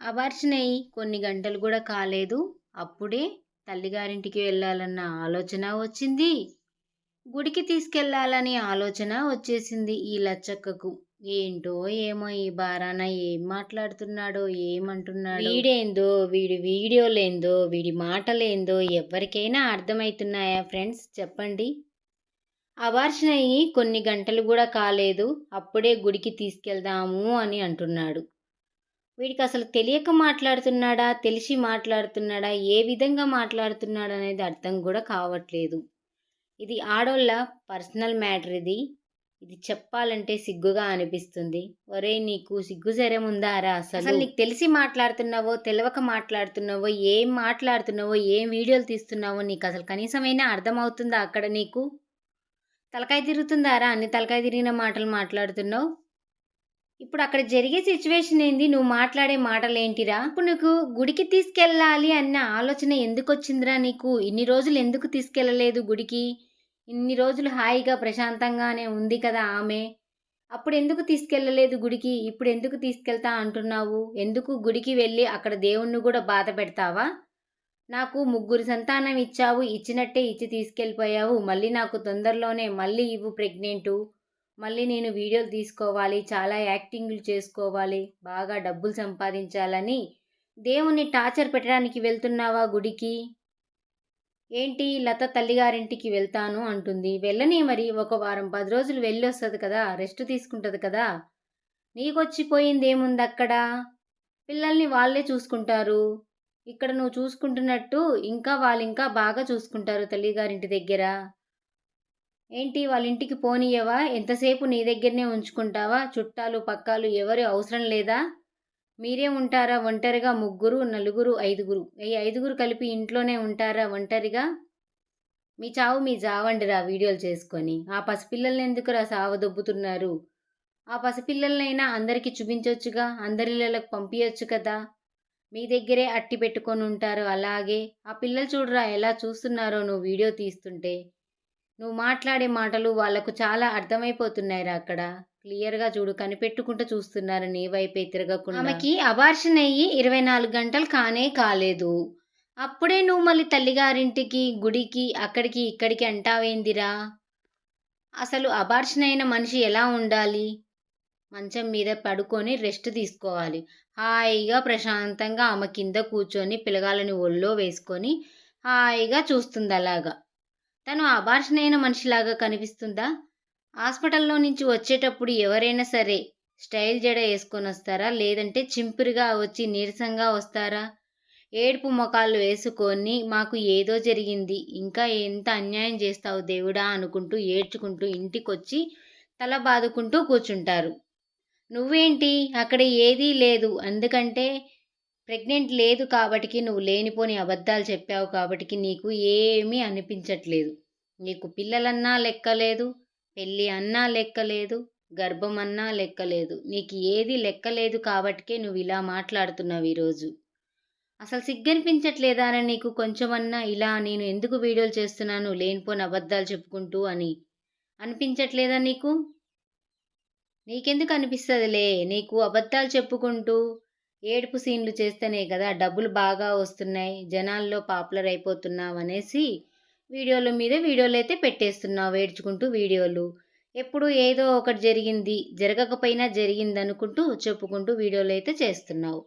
అబార్షణయి కొన్ని గంటలు కూడా కాలేదు. అప్పుడే తల్లిగారింటికి వెళ్ళాలన్న ఆలోచన వచ్చింది. గుడికి తీసుకెళ్ళాలని ఆలోచన వచ్చేసింది ఈ లచ్చక్కకు. ఏంటో ఏమో ఈ బారాన ఏం మాట్లాడుతున్నాడో ఏమంటున్నాడో. వీడేందో వీడి వీడియోలేందో వీడి మాటలేందో ఎవరికైనా అర్థమవుతున్నాయా ఫ్రెండ్స్? చెప్పండి. అబార్షన్ అయ్యి కొన్ని గంటలు కూడా కాలేదు. అప్పుడే గుడికి తీసుకెళ్దాము అని అంటున్నాడు. వీడికి అసలు తెలియక మాట్లాడుతున్నాడా తెలిసి మాట్లాడుతున్నాడా ఏ విధంగా మాట్లాడుతున్నాడు అనేది అర్థం కూడా కావట్లేదు. ఇది ఆడోళ్ళ పర్సనల్ మ్యాటర్ ఇది. ఇది చెప్పాలంటే సిగ్గుగా అనిపిస్తుంది. ఒరే నీకు సిగ్గు సరే ఉందారా అసలు? అసలు నీకు తెలిసి మాట్లాడుతున్నావో తెలియక మాట్లాడుతున్నావో ఏం మాట్లాడుతున్నావో ఏం వీడియోలు తీస్తున్నావో నీకు అసలు కనీసమైనా అర్థమవుతుందా అక్కడ నీకు? తలకాయ తిరుగుతుందారా అన్ని తలకాయ తిరిగిన మాటలు మాట్లాడుతున్నావు? ఇప్పుడు అక్కడ జరిగే సిచ్యువేషన్ ఏంది? నువ్వు మాట్లాడే మాటలు ఏంటిరా ఇప్పుడు నీకు గుడికి తీసుకెళ్ళాలి అన్న ఆలోచన ఎందుకు వచ్చిందిరా నీకు? ఇన్ని రోజులు ఎందుకు తీసుకెళ్ళలేదు గుడికి? ఇన్ని రోజులు హాయిగా ప్రశాంతంగానే ఉంది కదా ఆమె. అప్పుడు ఎందుకు తీసుకెళ్ళలేదు గుడికి? ఇప్పుడు ఎందుకు తీసుకెళ్తా అంటున్నావు? ఎందుకు గుడికి వెళ్ళి అక్కడ దేవుణ్ణి కూడా బాధ పెడతావా? నాకు ముగ్గురు సంతానం ఇచ్చావు ఇచ్చినట్టే ఇచ్చి తీసుకెళ్ళిపోయావు మళ్ళీ నాకు తొందరలోనే మళ్ళీ ఇవ్వు ప్రెగ్నెంటు. మళ్ళీ నేను వీడియోలు తీసుకోవాలి చాలా యాక్టింగ్లు చేసుకోవాలి బాగా డబ్బులు సంపాదించాలని. దేవుణ్ణి టార్చర్ పెట్టడానికి వెళ్తున్నావా గుడికి? ఏంటి లత తల్లిగారింటికి వెళ్తాను అంటుంది. వెళ్ళనే మరి ఒక వారం పది రోజులు వెళ్ళి వస్తుంది కదా రెస్ట్ తీసుకుంటుంది కదా. నీకొచ్చిపోయింది ఏముంది అక్కడ పిల్లల్ని వాళ్ళే చూసుకుంటారు. ఇక్కడ నువ్వు చూసుకుంటున్నట్టు ఇంకా వాళ్ళు ఇంకా బాగా చూసుకుంటారు తల్లిగారింటి దగ్గర. ఏంటి వాళ్ళ ఇంటికి పోనీయవా? ఎంతసేపు నీ దగ్గరనే ఉంచుకుంటావా? చుట్టాలు పక్కాలు ఎవరు అవసరం లేదా? మీరే ఉంటారా ఒంటరిగా ముగ్గురు నలుగురు ఐదుగురు? ఈ ఐదుగురు కలిపి ఇంట్లోనే ఉంటారా ఒంటరిగా? మీ చావు మీ జావండిరా వీడియోలు చేసుకొని. ఆ పసిపిల్లల్ని ఎందుకురా సావదొబ్బుతున్నారు? ఆ పసిపిల్లలనైనా అందరికీ చూపించవచ్చుగా అందరిళ్ళకు పంపించవచ్చు కదా? మీ దగ్గరే అట్టి పెట్టుకొని ఉంటారు అలాగే? ఆ పిల్లలు చూడరా ఎలా చూస్తున్నారో నువ్వు వీడియో తీస్తుంటే. నువ్వు మాట్లాడే మాటలు వాళ్ళకు చాలా అర్థమైపోతున్నాయిరా అక్కడ. క్లియర్గా చూడు కనిపెట్టుకుంటూ చూస్తున్నారు నీ వైపే తిరగకుండా. ఆమెకి అబార్షన్ అయ్యి ఇరవై నాలుగు గంటలు కానే కాలేదు. అప్పుడే నువ్వు మళ్ళీ తల్లిగారింటికి గుడికి అక్కడికి ఇక్కడికి అంటావేందిరా? అసలు అబార్షన్ అయిన మనిషి ఎలా ఉండాలి? మంచం మీద పడుకొని రెస్ట్ తీసుకోవాలి. హాయిగా ప్రశాంతంగా ఆమె కింద కూర్చొని పిలగాలని ఒళ్ళో వేసుకొని హాయిగా చూస్తుంది అలాగా. తను అబార్షన్ అయిన మనిషిలాగా కనిపిస్తుందా? హాస్పిటల్లో నుంచి వచ్చేటప్పుడు ఎవరైనా సరే స్టైల్ జడ వేసుకొని వస్తారా? లేదంటే చింపిరిగా వచ్చి నీరసంగా వస్తారా? ఏడుపు మొఖాలు వేసుకొని మాకు ఏదో జరిగింది ఇంకా ఎంత అన్యాయం చేస్తావు దేవుడా అనుకుంటూ ఏడ్చుకుంటూ ఇంటికొచ్చి తల బాదుకుంటూ కూర్చుంటారు. నువ్వేంటి? అక్కడ ఏదీ లేదు. ఎందుకంటే ప్రెగ్నెంట్ లేదు కాబట్టి నువ్వు లేనిపోని అబద్ధాలు చెప్పావు కాబట్టి నీకు ఏమీ అనిపించట్లేదు. నీకు పిల్లలన్నా లెక్కలేదు పెళ్ళి అన్నా లెక్కలేదు గర్భం అన్నా లెక్కలేదు. నీకు ఏది లెక్కలేదు కాబట్టికే నువ్వు ఇలా మాట్లాడుతున్నావు ఈరోజు. అసలు సిగ్గనిపించట్లేదా నీకు కొంచెమన్నా ఇలా నేను ఎందుకు వీడియోలు చేస్తున్నాను లేనిపోని అబద్ధాలు చెప్పుకుంటూ అని అనిపించట్లేదా నీకు? నీకెందుకు అనిపిస్తుందిలే? నీకు అబద్ధాలు చెప్పుకుంటూ ఏడుపు సీన్లు చేస్తేనే కదా డబ్బులు బాగా వస్తున్నాయి జనాల్లో పాపులర్ అయిపోతున్నావు అనేసి వీడియోల మీద వీడియోలు అయితే పెట్టేస్తున్నావు ఏడ్చుకుంటూ వీడియోలు. ఎప్పుడు ఏదో ఒకటి జరిగింది జరగకపోయినా జరిగింది అనుకుంటూ చెప్పుకుంటూ వీడియోలు అయితే చేస్తున్నావు.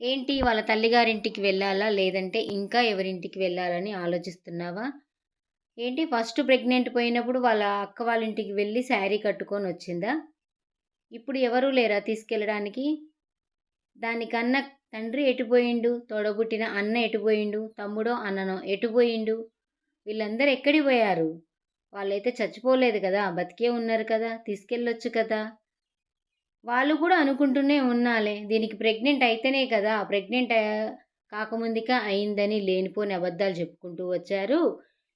ఏంటి వాళ్ళ తల్లిగారింటికి వెళ్ళాలా లేదంటే ఇంకా ఎవరింటికి వెళ్ళాలని ఆలోచిస్తున్నావా? ఏంటి ఫస్ట్ ప్రెగ్నెంట్ పోయినప్పుడు వాళ్ళ అక్క వాళ్ళ ఇంటికి వెళ్ళి శారీ కట్టుకొని వచ్చిందా? ఇప్పుడు ఎవరూ లేరా తీసుకెళ్ళడానికి? దానికన్నా తండ్రి ఎటుపోయిండు తోడబుట్టిన అన్న ఎటుపోయిండు తమ్ముడో అన్ననో ఎటుపోయిండు వీళ్ళందరూ ఎక్కడికి పోయారు? వాళ్ళైతే చచ్చిపోలేదు కదా బతికే ఉన్నారు కదా తీసుకెళ్ళొచ్చు కదా. వాళ్ళు కూడా అనుకుంటూనే ఉన్నాలే. దీనికి ప్రెగ్నెంట్ అయితేనే కదా ప్రెగ్నెంట్ కాకముందుగా అయిందని లేనిపోని అబద్ధాలు చెప్పుకుంటూ వచ్చారు.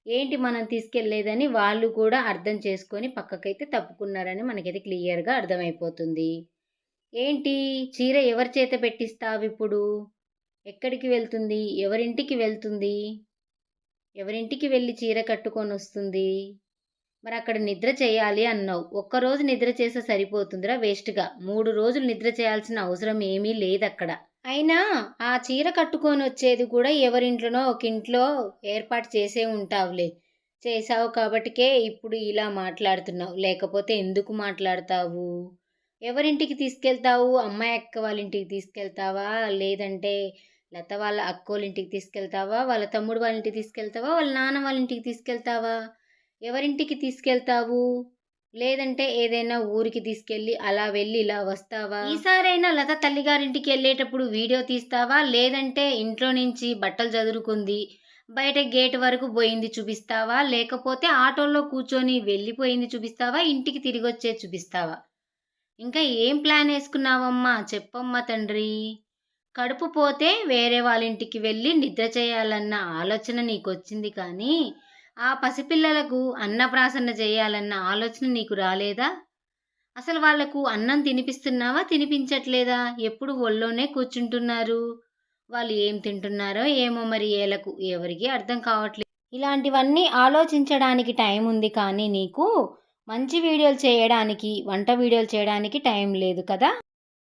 ఏంటి మనం తీసుకెళ్ళలేదని వాళ్ళు కూడా అర్థం చేసుకొని పక్కకైతే తప్పుకున్నారని మనకైతే క్లియర్గా అర్థమైపోతుంది. ఏంటి? చీర ఎవరి చేత పెట్టిస్తావు ఇప్పుడు? ఎక్కడికి వెళ్తుంది? ఎవరింటికి వెళ్తుంది? ఎవరింటికి వెళ్ళి చీర కట్టుకొని వస్తుంది? మరి అక్కడ నిద్ర చేయాలి అన్నావు. ఒక్కరోజు నిద్ర చేస్తే సరిపోతుందిరా వేస్ట్గా మూడు రోజులు నిద్ర చేయాల్సిన అవసరం ఏమీ లేదు అక్కడ. అయినా ఆ చీర కట్టుకొని వచ్చేది కూడా ఎవరింట్లోనో ఒక ఇంట్లో ఏర్పాటు చేసే ఉంటావులే. చేసావు కాబట్టికే ఇప్పుడు ఇలా మాట్లాడుతున్నావు. లేకపోతే ఎందుకు మాట్లాడతావు? ఎవరింటికి తీసుకెళ్తావు? అమ్మాయి అక్క వాళ్ళ ఇంటికి తీసుకెళ్తావా? లేదంటే లత వాళ్ళ అక్కోళ్ళ ఇంటికి తీసుకెళ్తావా? వాళ్ళ తమ్ముడు వాళ్ళ ఇంటికి తీసుకెళ్తావా? వాళ్ళ నాన్న వాళ్ళ ఇంటికి తీసుకెళ్తావా? ఎవరింటికి తీసుకెళ్తావు? లేదంటే ఏదైనా ఊరికి తీసుకెళ్ళి అలా వెళ్ళి ఇలా వస్తావా? ఈసారైనా లత తల్లిగారింటికి వెళ్ళేటప్పుడు వీడియో తీస్తావా? లేదంటే ఇంట్లో నుంచి బట్టలు చదురుకుంది బయట గేట్ వరకు పోయింది చూపిస్తావా? లేకపోతే ఆటోలో కూర్చొని వెళ్ళిపోయింది చూపిస్తావా? ఇంటికి తిరిగి వచ్చే చూపిస్తావా? ఇంకా ఏం ప్లాన్ వేసుకున్నావమ్మా? చెప్పమ్మా తండ్రి. కడుపు పోతే వేరే వాళ్ళ ఇంటికి వెళ్ళి నిద్ర చేయాలన్న ఆలోచన నీకొచ్చింది కానీ ఆ పసిపిల్లలకు అన్నప్రాసన చేయాలన్న ఆలోచన నీకు రాలేదా? అసలు వాళ్ళకు అన్నం తినిపిస్తున్నావా? తినిపించట్లేదా? ఎప్పుడు ఒళ్ళోనే కూర్చుంటున్నారు? వాళ్ళు ఏం తింటున్నారో ఏమో మరి ఏలకు ఎవరికి అర్థం కావట్లేదు ఇలాంటివన్నీ ఆలోచించడానికి టైం ఉంది కానీ నీకు మంచి వీడియోలు చేయడానికి వంట వీడియోలు చేయడానికి టైం లేదు కదా?